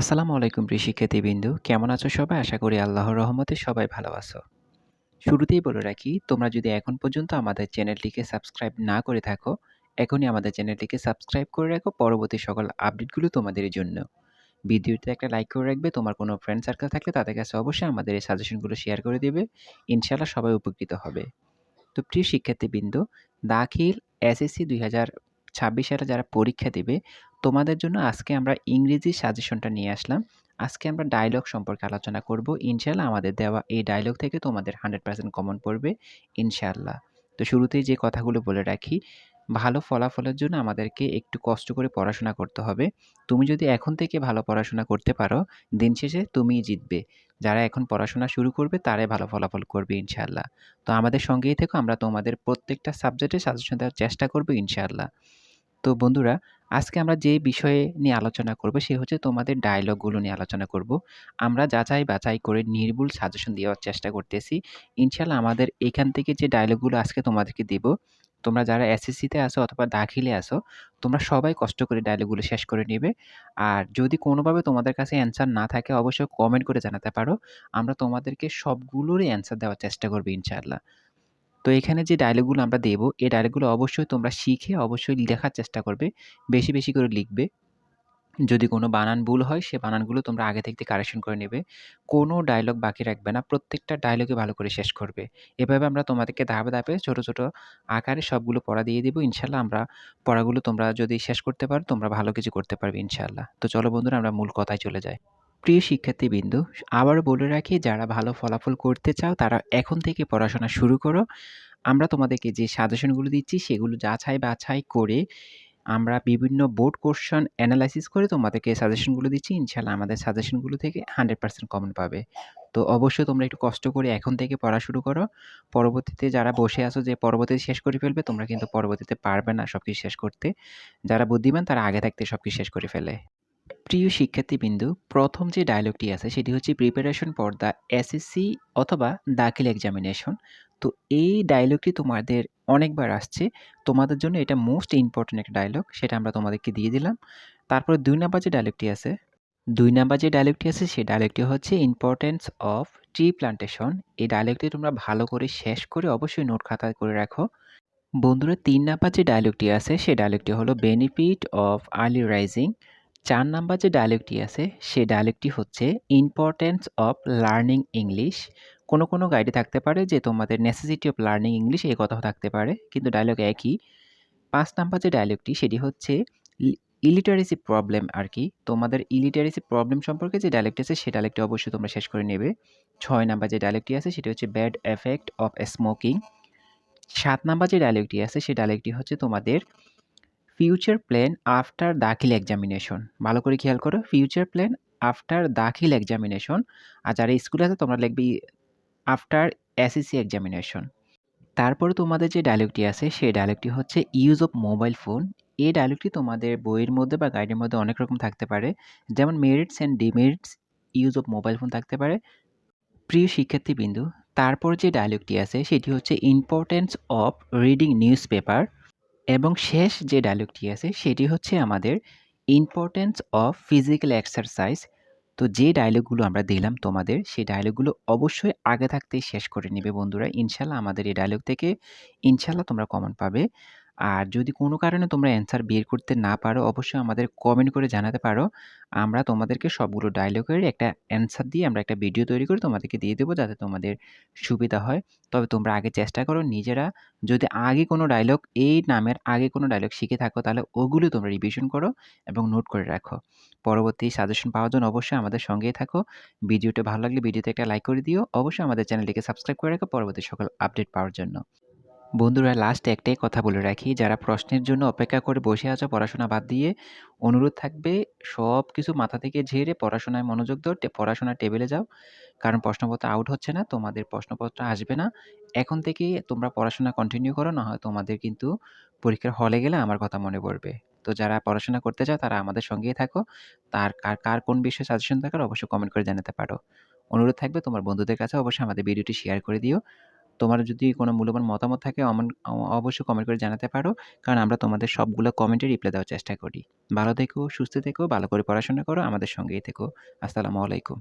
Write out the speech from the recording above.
আসসালামু আলাইকুম প্রিয় শিক্ষার্থীবৃন্দ। কেমন আছো সবাই? আশা করি আল্লাহর রহমতে সবাই ভালো আছো। শুরুতেই বলে রাখি, তোমরা যদি এখন পর্যন্ত আমাদের চ্যানেলটিকে সাবস্ক্রাইব না করে থাকো, এখনই আমাদের চ্যানেলটিকে সাবস্ক্রাইব করে রাখো পরবর্তী সকল আপডেটগুলো তোমাদের জন্য। ভিডিওতে একটা লাইক করে রাখবে, তোমার কোনো ফ্রেন্ড সার্কেল থাকলে তাদের কাছে অবশ্যই আমাদের এই সাজেশনগুলো শেয়ার করে দেবে, ইনশাআল্লাহ সবাই উপকৃত হবে। তো প্রিয় শিক্ষার্থীবৃন্দ, দাখিল এসএসসি দুই হাজার ছাব্বিশ সালে যারা পরীক্ষা দেবে তোমাদের জন্য আজকে আমরা ইংরেজি সাজেশনটা নিয়ে আসলাম। আজকে আমরা ডায়লগ সম্পর্কে আলোচনা করব। ইনশাল্লাহ আমাদের দেওয়া এই ডায়লগ থেকে তোমাদের হান্ড্রেড পার্সেন্ট কমন পড়বে ইনশাল্লাহ তো শুরুতেই যে কথাগুলো বলে রাখি, ভালো ফলাফলের জন্য আমাদেরকে একটু কষ্ট করে পড়াশোনা করতে হবে। তুমি যদি এখন থেকে ভালো পড়াশোনা করতে পারো, দিন শেষে তুমিই জিতবে। যারা এখন পড়াশোনা শুরু করবে, তারাই ভালো ফলাফল করবে, ইনশাআল্লাহ। তো আমাদের সঙ্গেই থেকো, আমরা তোমাদের প্রত্যেকটা সাবজেক্টে সাজেশন দেওয়ার চেষ্টা করব, ইনশাআল্লাহ। তো বন্ধুরা আজকে আমরা যে বিষয়ে নিয়ে আলোচনা করব, সে হচ্ছে তোমাদের ডায়লগগুলো নিয়ে আলোচনা করব। আমরা যাচাই বাছাই করে নির্ভুল সাজেশন দেওয়ার চেষ্টা করতেছি। ইনশাল্লাহ আমাদের এখান থেকে যে ডায়লগগুলো আজকে তোমাদেরকে দিব, তোমরা যারা এসএসসিতে আসো অথবা দাখিলে আসো তোমরা সবাই কষ্ট করে ডায়লগগুলো শেষ করে নেবে। আর যদি কোনোভাবে তোমাদের কাছে অ্যান্সার না থাকে, অবশ্যই কমেন্ট করে জানাতে পারো। আমরা তোমাদেরকে সবগুলোরই অ্যান্সার দেওয়ার চেষ্টা করব ইনশাআল্লাহ। তো এখানে যে ডায়লগগুলো আমরা দেব, এই ডায়লগগুলো অবশ্যই তোমরা শিখে অবশ্যই লেখার চেষ্টা করবে, বেশি বেশি করে লিখবে। যদি কোনো বানান ভুল হয়, সে বানানগুলো তোমরা আগে থেকে কারেকশন করে নেবে। কোনো ডায়লগ বাকি রাখবে না, প্রত্যেকটা ডায়লগে ভালো করে শেষ করবে। এভাবে আমরা তোমাদেরকে ধাপে ধাপে ছোট ছোট আকারে সবগুলো পড়া দিয়ে দিব, ইনশাল্লাহ আমরা পড়াগুলো তোমরা যদি শেষ করতে পারো, তোমরা ভালো কিছু করতে পারবে, ইনশাল্লাহ। তো চলো বন্ধুরা, আমরা মূল কথায় চলে যাই। প্রিয় শিক্ষার্থীবৃন্দ, আবারও বলে রাখি, যারা ভালো ফলাফল করতে চাও, তারা এখন থেকে পড়াশোনা শুরু করো। আমরা তোমাদেরকে যে সাজেশনগুলো দিচ্ছি, সেগুলো যাচাই বাছাই করে আমরা বিভিন্ন বোর্ড কোশ্চেন অ্যানালাইসিস করে তোমাদেরকে সাজেশনগুলো দিচ্ছি। ইনশাল্লাহ আমাদের সাজেশনগুলো থেকে হান্ড্রেড পার্সেন্ট কমন পাবে। তো অবশ্যই তোমরা একটু কষ্ট করে এখন থেকে পড়া শুরু করো। পরবর্তীতে যারা বসে আছো যে পরবর্তীতে শেষ করে ফেলবে, তোমরা কিন্তু পরবর্তীতে পারবে না সব কিছু শেষ করতে। যারা বুদ্ধিমান, তারা আগে থাকতে সব কিছু শেষ করে ফেলে। প্রিয় শিক্ষার্থীবৃন্দু, প্রথম যে ডায়লগটি আছে সেটি হচ্ছে প্রিপারেশন ফর দ্য এসএসসি অথবা দাখিল এক্সামিনেশন তো এই ডায়লগটি তোমাদের অনেকবার আসছে। তোমাদের জন্য এটা মোস্ট ইম্পর্ট্যান্ট একটা ডায়লগ সেটা আমরা তোমাদেরকে দিয়ে দিলাম। তারপরে দুই নাম্বার যে ডায়লগটি আছে, দুই নাম্বার যে ডায়লগটি আছে সেই ডায়লগটি হচ্ছে ইম্পর্টেন্স অফ ট্রি প্লান্টেশন এই ডায়লগটি তোমরা ভালো করে শেষ করে অবশ্যই নোট খাতায় করে রাখো। বন্ধুরা, তিন নাম্বার যে ডায়লগটি আছে সেই ডায়লগটি হলো বেনিফিট অফ আর্লি রাইজিং চার নাম্বার যে ডায়লগটি আছে, সে ডায়লগটি হচ্ছে ইম্পর্টেন্স অফ লার্নিং ইংলিশ কোনো কোনো গাইডে থাকতে পারে যে তোমাদের নেসেসিটি অফ লার্নিং ইংলিশ এই কথাও থাকতে পারে, কিন্তু ডায়লগ একই। পাঁচ নাম্বার যে ডায়লগটি সেটি হচ্ছে ইলিটারেসি প্রবলেম আর কি তোমাদের ইলিটারেসি প্রবলেম সম্পর্কে যে ডায়লগটি আছে, সে ডায়লগটি অবশ্যই তোমরা শেষ করে নেবে। ছয় নাম্বার যে ডায়লগটি আছে, সেটি হচ্ছে ব্যাড এফেক্ট অফ স্মোকিং সাত নাম্বার যে ডায়লগটি আছে সেই ডায়লগটি হচ্ছে তোমাদের future plan after Dakhil examination ভালো করে খেয়াল করো future plan after Dakhil examination আর যারা স্কুলে আছে তোমরা লিখবি আফটার এসএসসি এক্সামিনেশন তারপরে তোমাদের যে ডায়লগটি আছে, সেই ডায়লগটি হচ্ছে ইউজ অফ মোবাইল ফোন এই ডায়লগটি তোমাদের বইয়ের মধ্যে বা গাইডের মধ্যে অনেক রকম থাকতে পারে। যেমন merits and demerits use of mobile phone থাকতে পারে। প্রিয় শিক্ষার্থীবৃন্দু, তারপর যে ডায়লগটি আছে, সেটি হচ্ছে importance of reading newspaper এবং শেষ যে ডায়লগটি আছে, সেটি হচ্ছে আমাদের ইম্পর্টেন্স অফ ফিজিক্যাল এক্সারসাইজ তো যে ডায়লগগুলো আমরা দিলাম তোমাদের সেই ডায়লগগুলো অবশ্যই আগে থাকতেই শেষ করে নেবে বন্ধুরা। ইনশাল্লাহ আমাদের এই ডায়লগ থেকে ইনশাল্লাহ তোমরা কমন পাবে। আর যদি কোনো কারণে তোমরা অ্যান্সার বের করতে না পারো, অবশ্যই আমাদের কমেন্ট করে জানাতে পারো। আমরা তোমাদেরকে সবগুলো ডায়লগের একটা অ্যান্সার দিয়ে আমরা একটা ভিডিও তৈরি করে তোমাদেরকে দিয়ে দেবো যাতে তোমাদের সুবিধা হয়। তবে তোমরা আগে চেষ্টা করো নিজেরা যদি আগে কোনো ডায়লগ এই নামের আগে কোনো ডায়লগ শিখে থাকো, তাহলে ওগুলো তোমরা রিভিশন করো এবং নোট করে রাখো। পরবর্তী সাজেশন পাওয়ার জন্য অবশ্যই আমাদের সঙ্গেই থাকো। ভিডিওটা ভালো লাগলে ভিডিওতে একটা লাইক করে দিও। অবশ্যই আমাদের চ্যানেলটিকে সাবস্ক্রাইব করে রাখো। পরবর্তী সকল আপডেট পাওয়ার জন্য। বন্ধুরা লাস্ট একটাই কথা বলে রাখি। যারা প্রশ্নের জন্য অপেক্ষা করে বসে আছো, পড়াশোনা বাদ দিয়ে অনুরোধ থাকবে সব কিছু মাথা থেকে ঝেড়ে পড়াশোনায় মনোযোগ দাও পড়াশোনার টেবিলে যাও। কারণ প্রশ্নপত্র আউট হচ্ছে না, তোমাদের প্রশ্নপত্র আসবে না। এখন থেকে তোমরা পড়াশোনা কন্টিনিউ করো, না হয় তোমাদের কিন্তু পরীক্ষার হলে গেলে আমার কথা মনে পড়বে। তো যারা পড়াশোনা করতে চাও, তারা আমাদের সঙ্গেই থাকো। তার কার কার কোন বিষয়ে সাজেশন থাকার অবশ্যই কমেন্ট করে জানাতে পারো। অনুরোধ থাকবে তোমার বন্ধুদের কাছে, অবশ্যই আমাদের ভিডিওটি শেয়ার করে দিও। তোমার যদি কোনো মূল্যবান মতামত থাকে অবশ্যই কমেন্ট করে জানাতে পারো। কারণ আমরা তোমাদের সবগুলো কমেন্টে রিপ্লাই দেওয়ার চেষ্টা করি। ভালো থেকো, সুস্থ থেকো, ভালো করে পড়াশোনা করো, আমাদের সঙ্গেই থেকো। আসসালামু আলাইকুম।